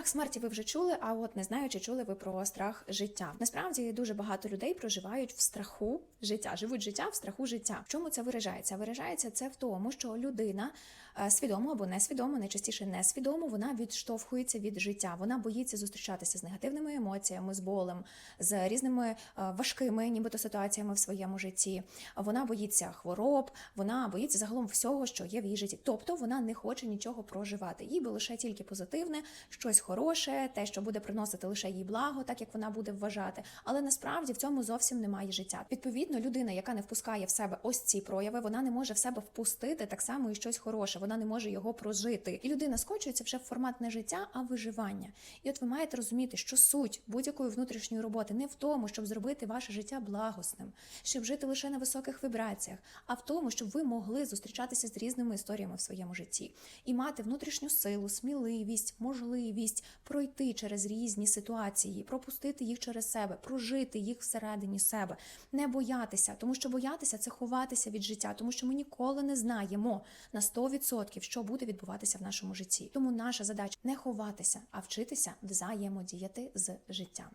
Страх смерті ви вже чули, а от не знаю, чи чули ви про страх життя. Насправді дуже багато людей проживають в страху життя, живуть життя в страху життя. В чому це виражається? Виражається це в тому, що людина е, свідомо або несвідомо, найчастіше несвідомо, вона відштовхується від життя. Вона боїться зустрічатися з негативними емоціями, з болем, з різними е, важкими, нібито ситуаціями в своєму житті. Вона боїться хвороб, вона боїться загалом всього, що є в її житті. Тобто вона не хоче нічого проживати. Їй би лише тільки позитивне, щось хороше, те, що буде приносити лише їй благо, так як вона буде вважати. Але насправді в цьому зовсім немає життя. Відповідно, людина, яка не впускає в себе ось ці прояви, вона не може в себе впустити так само і щось хороше, вона не може його прожити. І людина скочується вже в формат не життя, а виживання. І от ви маєте розуміти, що суть будь-якої внутрішньої роботи не в тому, щоб зробити ваше життя благосним, щоб жити лише на високих вібраціях, а в тому, щоб ви могли зустрічатися з різними історіями в своєму житті і мати внутрішню силу, сміливість, можливість пройти через різні ситуації, пропустити їх через себе, прожити їх всередині себе, не боятися, тому що боятися це ховатися від життя, тому що ми ніколи не знаємо на 100%, що буде відбуватися в нашому житті. Тому наша задача не ховатися, а вчитися взаємодіяти з життям.